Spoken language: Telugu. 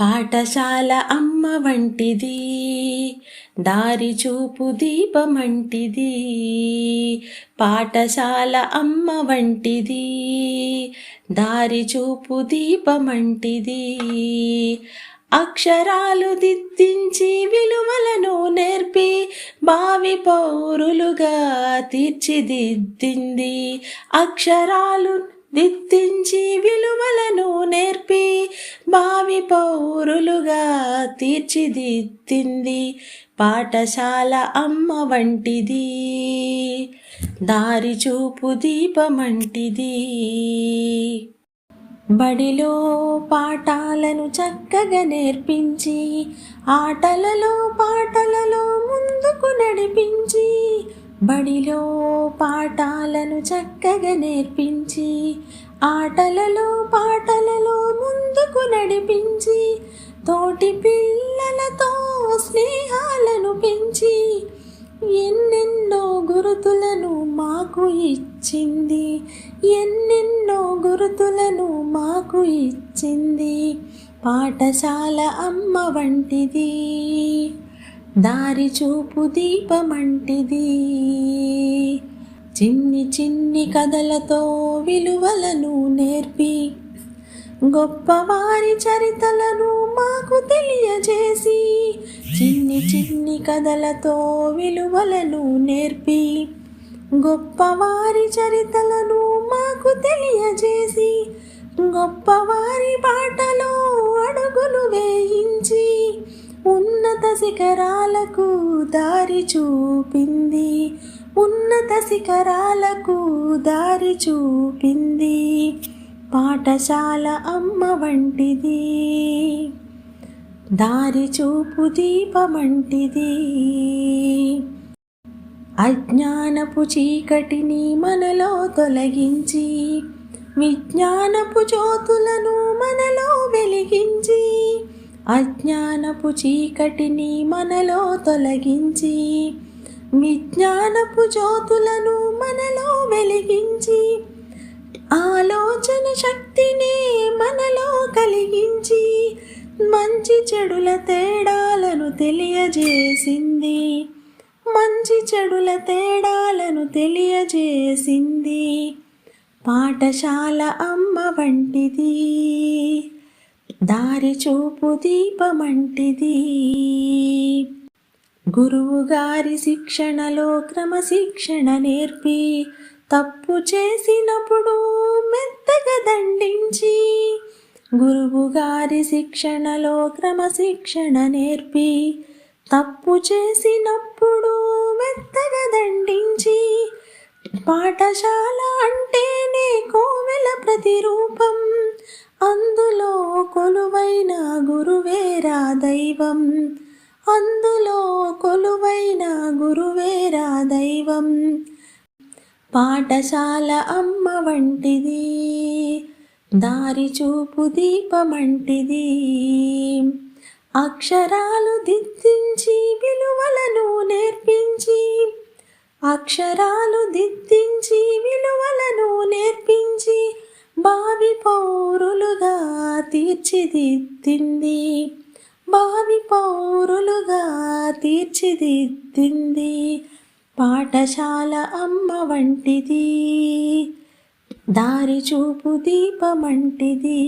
పాఠశాల అమ్మ వంటిది దారి చూపు దీపమంటిది పాఠశాల అమ్మ వంటిది దారి చూపు దీపమంటిది అక్షరాలు దిద్దించి విలువలను నేర్పి భావి పౌరులుగా తీర్చిదిద్దింది. అక్షరాలు దిద్దించి విలువలను నేర్పి భావి పౌరులుగా తీర్చిదిద్దింది పాఠశాల అమ్మ వంటిది. దారి చూపు దీపమంటిది. బడిలో పాఠాలను చక్కగా నేర్పించి ఆటలలో పాటలలో ముందుకు నడిపించి బడిలో పాఠాలను చక్కగా నేర్పించి ఆటలలో పాటలలో ముందుకు నడిపించి తోటి పిల్లలతో స్నేహాలను పెంచి ఎన్నెన్నో గురుతులను మాకు ఇచ్చింది ఎన్నెన్నో గురుతులను మాకు ఇచ్చింది పాఠశాల అమ్మ వంటిది. దారి చూపు దీపమంటిది. చిన్ని చిన్ని కథలతో విలువలను నేర్పి గొప్పవారి చరితలను మాకు తెలియజేసి చిన్ని చిన్ని కథలతో విలువలను నేర్పి గొప్పవారి చరితలను మాకు తెలియజేసి గొప్పవారి బాటలో అడుగులు వేయించి ఉన్నత శిఖరాలకు దారి చూపింది. ఉన్నత శిఖరాలకు దారి చూపింది. పాఠశాల అమ్మ వంటిది. దారి చూపు దీపమంటిది అజ్ఞానపు చీకటిని మనలో తొలగించి విజ్ఞానపు జ్యోతులను మనలో వెలిగించి అజ్ఞానపు చీకటిని మనలో తొలగించి విజ్ఞానపు జ్యోతులను మనలో వెలిగించి ఆలోచన శక్తిని మనలో కలిగించి మంచి చెడుల తేడాలను తెలియజేసింది. మంచి చెడుల తేడాలను తెలియజేసింది. పాఠశాల అమ్మ వంటిది. దారి చూపు దీపమంటిది. గురువు గారి శిక్షణలో క్రమశిక్షణ నేర్పి తప్పు చేసినప్పుడు మెత్తగా దండించి గురువు గారి శిక్షణలో క్రమశిక్షణ నేర్పి తప్పు చేసినప్పుడు మెత్తగా దండించి పాఠశాల అంటేనే కోవెల ప్రతిరూపం. అందులో కొలువైన గురువేరా దైవం. అందులో కొలువైన గురువేరా దైవం. పాఠశాల అమ్మ వంటిది దారి చూపు దీపమంటిది అక్షరాలు దిద్దించి విలువలను నేర్పించి అక్షరాలు దిద్దించి విలువలను నేర్పించి భావి పౌరులుగా తీర్చిదిద్దింది. భావి పౌరులుగా తీర్చిదిద్దింది. పాఠశాల అమ్మ వంటిది. దారి చూపు దీపమంటిది